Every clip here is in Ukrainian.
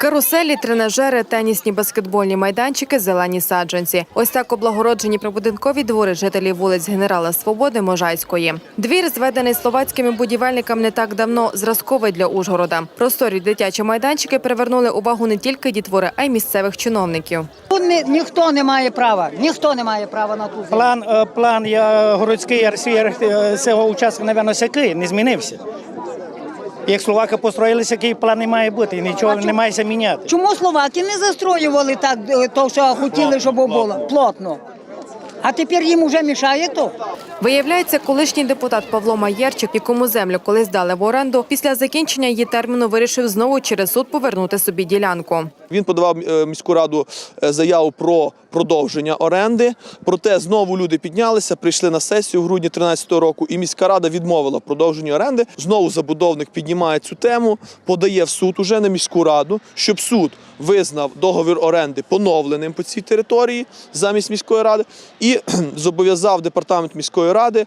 Каруселі, тренажери, тенісні баскетбольні майданчики, зелені саджанці. Ось так облагороджені прибудинкові двори жителів вулиць Генерала Свободи Можайської. Двір, зведений словацькими будівельниками не так давно, зразковий для Ужгорода. Просторі дитячі майданчики привернули увагу не тільки дітвори, а й місцевих чиновників. Тут ні- ніхто не має права, ніхто не має права на ту землю. План, е, план я, городський арсвір е, цього участка, напевно, сякий, не змінився. Як словаки построїлися, який план не має бути, і нічого не мається міняти. Чому словаки не застроювали так, е, то, що хотіли, щоб було плотно? А тепер їм вже мішає то. Виявляється, колишній депутат Павло Маєрчик, якому землю колись дали в оренду, після закінчення її терміну вирішив знову через суд повернути собі ділянку. Він подавав е, міську раду е, заяву про продовження оренди. Проте знову люди піднялися, прийшли на сесію в грудні 2013 року, і міська рада відмовила в продовженні оренди. Знову забудовник піднімає цю тему, подає в суд уже на міську раду, щоб суд визнав договір оренди поновленим по цій території замість міської ради і зобов'язав департамент міської ради.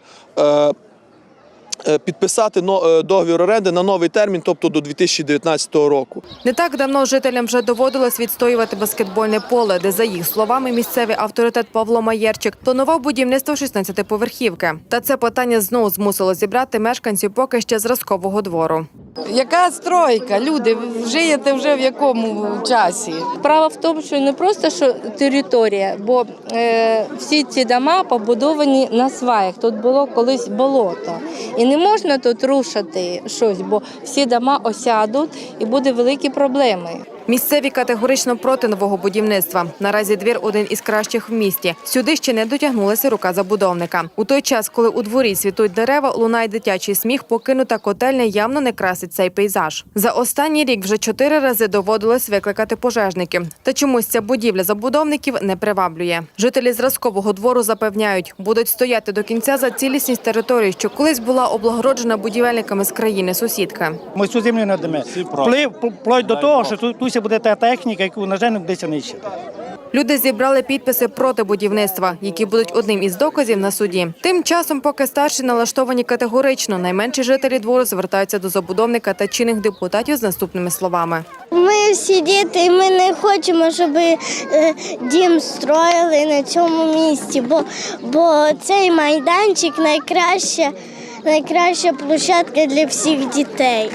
Е, Підписати е, договір оренди на новий термін, тобто до 2019 року. Не так давно жителям вже доводилось відстоювати баскетбольне поле, де, за їх словами, місцевий авторитет Павло Маєрчик планував будівництво 16-поверхівки. Та це питання знову змусило зібрати мешканців поки ще зразкового двору. Яка стройка? Люди, ви живете вже в якому часі? Право в тому, що не просто що територія, бо е, всі ці дома побудовані на сваях. Тут було колись болото. І не можна тут рушити щось, бо всі дома осядуть і буде великі проблеми. Місцеві категорично проти нового будівництва. Наразі двір один із кращих в місті. Сюди ще не дотягнулася рука забудовника. У той час, коли у дворі світуть дерева, лунає дитячий сміх, покинута котельня явно не красить цей пейзаж. За останній рік вже чотири рази доводилось викликати пожежників. Та чомусь ця будівля забудовників не приваблює. Жителі зразкового двору запевняють, будуть стояти до кінця за цілісність території, що колись була облагороджена будівельниками з країни сусідки. Ми цю землю не дамо. Вплив, вплоть до того, що тут, тут буде та техніка, яку, на жаль, не вдасться нищити. Люди зібрали підписи проти будівництва, які будуть одним із доказів на суді. Тим часом, поки старші налаштовані категорично, найменші жителі двору звертаються до забудовника та чинних депутатів з наступними словами. Ми всі діти, і ми не хочемо, щоб е, дім строїли на цьому місці, бо, бо цей майданчик найкраща, найкраща площадка для всіх дітей.